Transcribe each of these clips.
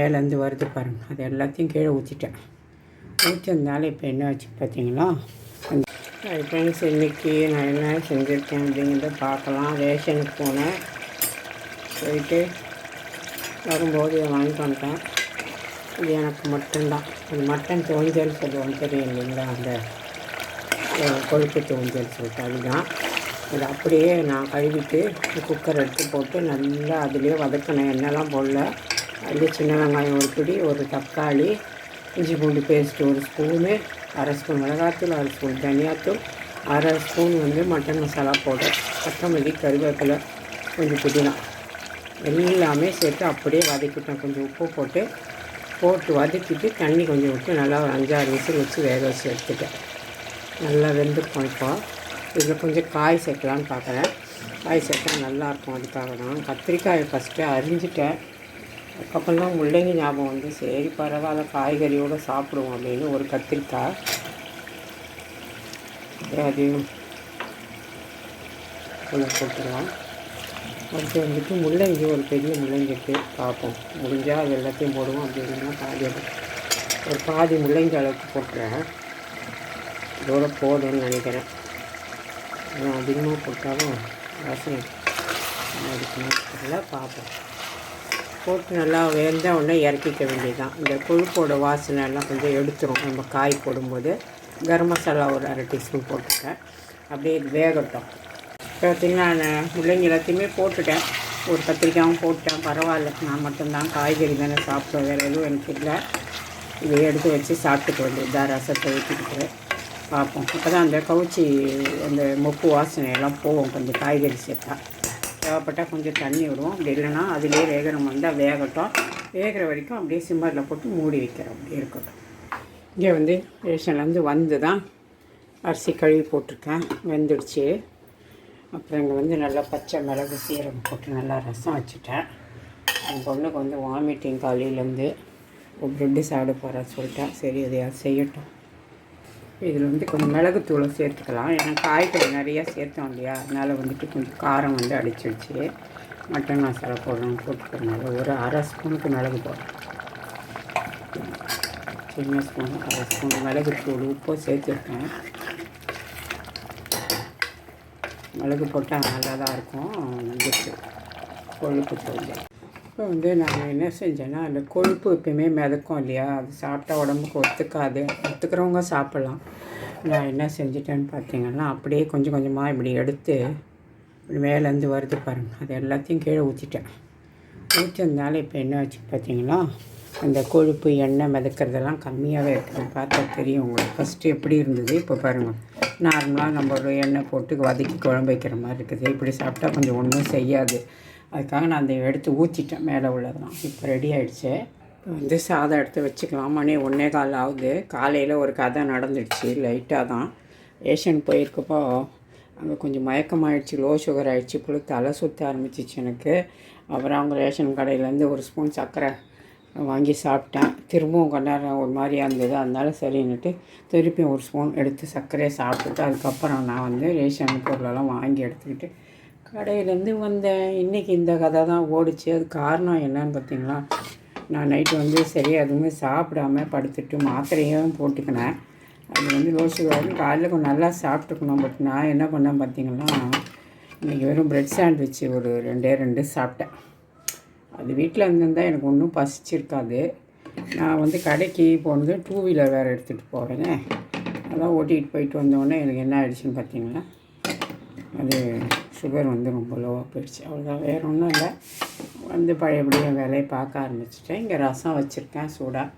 மேலேருந்து வருது பாருங்கள் அது எல்லாத்தையும் கீழே ஊற்றிட்டேன் ஊற்றிருந்தாலும் இப்போ என்ன ஆச்சு பார்த்தீங்களா ஃப்ரெண்ட்ஸ் இன்றைக்கி நான் என்ன செஞ்சுருக்கேன் அப்படிங்கிறத பார்க்கலாம். ரேஷனுக்கு போனேன். போயிட்டு வரும்போது இதை வாங்கிட்டு வந்துட்டேன். இது எனக்கு மட்டும்தான். அது மட்டன் தோஞ்சல் சொல்லுவோம் தெரியும் இல்லைங்களா? அந்த கொழுப்பு தோஞ்சல் சொல்லிட்டு அதுதான். இது அப்படியே நான் கழுவிட்டு குக்கர் எடுத்து போட்டு நல்லா அதிலே வதக்கினேன் எண்ணெய்லாம் போடல. அது சின்ன வெங்காயம் ஒரு பிடி ஒரு தக்காளி இஞ்சி பூண்டு பேஸ்ட்டு ஒரு ஸ்பூனு அரை ஸ்பூன் மிளகாத்தூள் அரை ஸ்பூன் தனியாத்தூள் அரை ஸ்பூன் வந்து மட்டன் மசாலா பவுடர் கொத்தமல்லி கருவேப்பிலை கொஞ்சம் புதினா. எல்லாமே சேர்த்து அப்படியே வதக்கிட்டேன் கொஞ்சம் உப்பு போட்டு போட்டு வதக்கிட்டு தண்ணி கொஞ்சம் விட்டு நல்லா ஒரு அஞ்சாறு விசில் வச்சு வேக வச்சு எடுத்துட்டேன். நல்லா வெந்து இப்போ. இதில் கொஞ்சம் காய் சேர்க்கலான்னு பார்க்குறேன். காய் சேர்த்தா நல்லாயிருக்கும் அதுக்காக தான் கத்திரிக்காயை ஃபஸ்ட்டு அரிஞ்சிட்டேன். அதுக்கப்புறம் தான் முள்ளங்கி ஞாபகம் வந்து சரி பரவாயில்ல காய்கறியோடு சாப்பிடுவோம் அப்படின்னு ஒரு கத்திரிக்காய். அதையும் உள்ள போட்டுடலாம். அடுத்து வந்துட்டு முள்ளங்கி ஒரு பெரிய முள்ளங்கி இருக்குது பார்ப்போம். முடிஞ்சால் அது எல்லாத்தையும் போடுவோம். அப்படின்னா பாதி ஒரு பாதி முள்ளங்கி அளவுக்கு போட்டுறேன். இதோட போதும்னு நினைக்கிறேன். இன்னும் அதிகமாக போட்டாலும் வாசனை எடுக்கணும். தெரியல பார்ப்போம். போட்டு நல்லா வெந்த உடனே இறக்கிக்க வேண்டியதுதான். இந்த கொழுப்போட வாசனை எல்லாம் கொஞ்சம் எடுத்துரும். நம்ம காய் போடும்போது கரம் மசாலா ஒரு அரை டீஸ்பூன் போட்டுட்டேன் அப்படியே வேகட்டும். வேகட்டும் பார்த்தீங்கன்னா நான் முள்ளங்கி எல்லாத்தையுமே போட்டுட்டேன். ஒரு கத்திரிக்காயும் போட்டேன் பரவாயில்ல. நான் மட்டும்தான் காய்கறி தானே சாப்பிடுவேன். வேறு எதுவும் எனக்கு இல்லை. இதை எடுத்து வச்சு சாப்பிட்டுக்க வேண்டியது ரசத்தை ஊற்றிக்கிட்டு பார்ப்போம். அப்போ தான் அந்த கவுச்சி அந்த மொப்பு வாசனை எல்லாம் போவோம் கொஞ்சம் காய்கறி சேர்த்தா. தேவைப்பட்டால் கொஞ்சம் தண்ணி விடுவோம். அப்படி இல்லைன்னா அதிலே வேகணும் வந்தால் வேகட்டும். வேகிற வரைக்கும் அப்படியே சிம்மரில் போட்டு மூடி வைக்கிறோம். அப்படி இருக்கட்டும். இங்கே வந்து ரேஷன்லேருந்து வந்து தான் அரிசி கழுவி போட்டிருக்கேன். வெந்துடுச்சு. அப்புறம் இங்கே வந்து நல்லா பச்சை மிளகு சீரகம் போட்டு நல்லா ரசம் வச்சுட்டேன். என் பொண்ணுக்கு வந்து வாமிட்டிங் காலையிலேருந்து ப்ரெட்டு சாப்பிட போகிறா சொல்லிட்டேன் சரி எதையாவது செய்யட்டும். இதில் வந்து கொஞ்சம் மிளகுத்தூளை சேர்த்துக்கலாம். ஏன்னா காய்கறி நிறையா சேர்த்தோம் இல்லையா? அதனால் வந்துட்டு கொஞ்சம் காரம் வந்து அடிச்சிடுச்சு மட்டன் மசாலா போடணும் போட்டுக்கிறதுனால ஒரு அரை ஸ்பூனுக்கு மிளகு போடணும் சின்ன ஸ்பூன் அரை ஸ்பூன் மிளகுத்தூள் உப்பு சேர்த்துருக்கேன். மிளகு போட்டால் நல்லா தான் இருக்கும். வந்துட்டு கொழுப்பு தூள் இப்போ வந்து நான் என்ன செஞ்சேன்னா அந்த கொழுப்பு எப்பயுமே மிதக்கும் இல்லையா? அது சாப்பிட்டா உடம்புக்கு ஒத்துக்காது. ஒத்துக்கிறவங்க சாப்பிட்லாம். நான் என்ன செஞ்சிட்டேன்னு பார்த்தீங்கன்னா அப்படியே கொஞ்சம் கொஞ்சமாக இப்படி எடுத்து இப்படி மேலேருந்து வருது பாருங்கள் அது எல்லாத்தையும் கீழே ஊற்றிட்டேன் ஊற்றிருந்தால இப்போ என்ன ஆச்சு பார்த்தீங்களா அந்த கொழுப்பு எண்ணெய் மிதக்கிறதெல்லாம் கம்மியாகவே இருக்குது பார்த்தா தெரியும் உங்களுக்கு. ஃபஸ்ட்டு எப்படி இருந்தது? இப்போ பாருங்கள் நார்மலாக நம்ம ஒரு எண்ணெய் போட்டு வதக்கி குழம்பு வைக்கிற மாதிரி இருக்குது. இப்படி சாப்பிட்டா கொஞ்சம் ஒன்றும் செய்யாது. அதுக்காக நான் அந்த எடுத்து ஊற்றிட்டேன் மேலே உள்ளதெல்லாம். இப்போ ரெடி ஆகிடுச்சு இப்போ வந்து சாதம் எடுத்து வச்சுக்கலாம். மணி ஒன்றே கால் ஆகுது. காலையில் ஒரு கதை நடந்துடுச்சு லைட்டாக தான். ஏஷியன் போயிருக்கப்போ அங்கே கொஞ்சம் மயக்கமாயிடுச்சு லோ சுகர் ஆகிடுச்சு புழு தலை சுற்ற ஆரம்பிச்சிச்சு எனக்கு. அப்புறம் அவங்க ரேஷன் கடையிலேருந்து ஒரு ஸ்பூன் சர்க்கரை வாங்கி சாப்பிட்டேன். திரும்பவும் கொஞ்ச ஒரு மாதிரியாக இருந்தது. அதனால சரின்னுட்டு திருப்பியும் ஒரு ஸ்பூன் எடுத்து சர்க்கரையை சாப்பிட்டுட்டு அதுக்கப்புறம் நான் வந்து ரேஷன் பொருளெல்லாம் வாங்கி எடுத்துக்கிட்டு கடையிலேருந்து வந்தேன். இன்றைக்கி இந்த கதை தான் ஓடிச்சு. அது காரணம் என்னன்னு பார்த்தீங்களா? நான் நைட்டு வந்து சரியாக எதுவுமே சாப்பிடாம படுத்துட்டு மாத்திரையும் போட்டுக்கினேன். அது வந்து லோ சுகர் காலையில் கொஞ்சம் நல்லா சாப்பிட்டுக்கணும். பட் நான் என்ன பண்ணேன் பார்த்தீங்கன்னா இன்றைக்கி வெறும் பிரெட் சாண்ட்விச் ஒரு ரெண்டே ரெண்டு சாப்பிட்டேன். அது வீட்டில் இருந்திருந்தால் எனக்கு ஒன்றும் பசிச்சிருக்காது. நான் வந்து கடைக்கு போனது டூ வீலர் வேறு எடுத்துகிட்டு போகிறேனே அதான் ஓட்டிகிட்டு போயிட்டு வந்தோடனே எனக்கு என்ன ஆயிடுச்சுன்னு பார்த்தீங்கன்னா அது சுகர் வந்து ரொம்ப லோவாக போயிடுச்சு. அவ்வளோதான் வேறு ஒன்றும் இல்லை. வந்து பழையபடியாக வேலையை பார்க்க ஆரம்பிச்சிட்டேன். இங்கே ரசம் வச்சுருக்கேன். சூடாக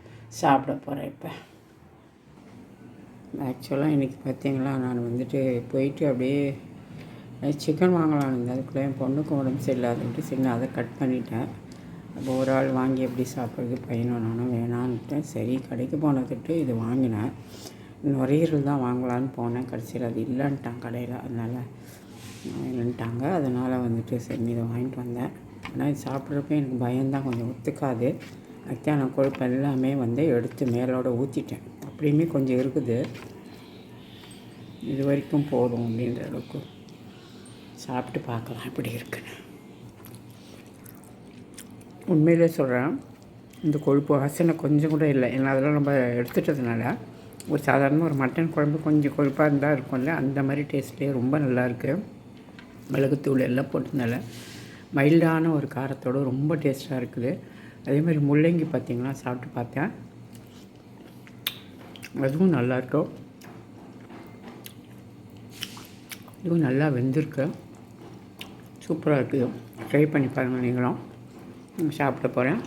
சாப்பிட போகிறேன் இப்போ. ஆக்சுவலாக இன்றைக்கி பார்த்தீங்களா நான் வந்துட்டு போயிட்டு அப்படியே சிக்கன் வாங்கலாம்னு இருந்தேன். அதுக்குள்ளே என் பொண்ணுக்கும் உடம்பு சரியில்லாதுன்ட்டு சரி நான் அதை கட் பண்ணிட்டேன். அப்போ ஒரு ஆள் வாங்கி எப்படி சாப்பிட்றது பையனும் நானும் வேணான்னுட்டேன் சரி கடைக்கு போனதுட்டு இது வாங்கினேன். நுரையீரல் தான் வாங்கலான்னு போனேன். கடைசியில் அது இல்லைன்ட்டான் கடையில். அதனால் இல்லைன்ட்டாங்க அதனால் வந்துட்டு சரி இதை வாங்கிட்டு வந்தேன் ஆனால் இது சாப்பிட்றப்ப எனக்கு பயம்தான் கொஞ்சம் ஒத்துக்காது. அதுதான் நான் கொழுப்பு எல்லாமே வந்து எடுத்து மேலோட ஊற்றிட்டேன் அப்படியுமே கொஞ்சம் இருக்குது. இது வரைக்கும் போதும் அப்படின்ற அளவுக்கு சாப்பிட்டு பார்க்கலாம் எப்படி இருக்குன்னு உண்மையிலே சொல்கிறேன் இந்த கொழுப்பு வாசனை கொஞ்சம் கூட இல்லை. ஏன்னா அதெல்லாம் நம்ம எடுத்துட்டதுனால ஒரு சாதாரண ஒரு மட்டன் குழம்பு கொஞ்சம் கொழுப்பாக இருந்தால் இருக்கும்ல அந்த மாதிரி டேஸ்ட்லேயே ரொம்ப நல்லாயிருக்கு மிளகுத்தூள் எல்லாம் போட்டதுனால மைல்டான ஒரு காரத்தோடு ரொம்ப டேஸ்ட்டாக இருக்குது. அதே மாதிரி முள்ளங்கி பார்த்திங்கன்னா சாப்பிட்டு பார்த்தேன். அதுவும் நல்லாயிருக்கும் இதுவும் நல்லா வெந்திருக்கு. சூப்பராக இருக்குது. ட்ரை பண்ணி பாருங்கள் நீங்களும். சாப்பிட போகிறேன்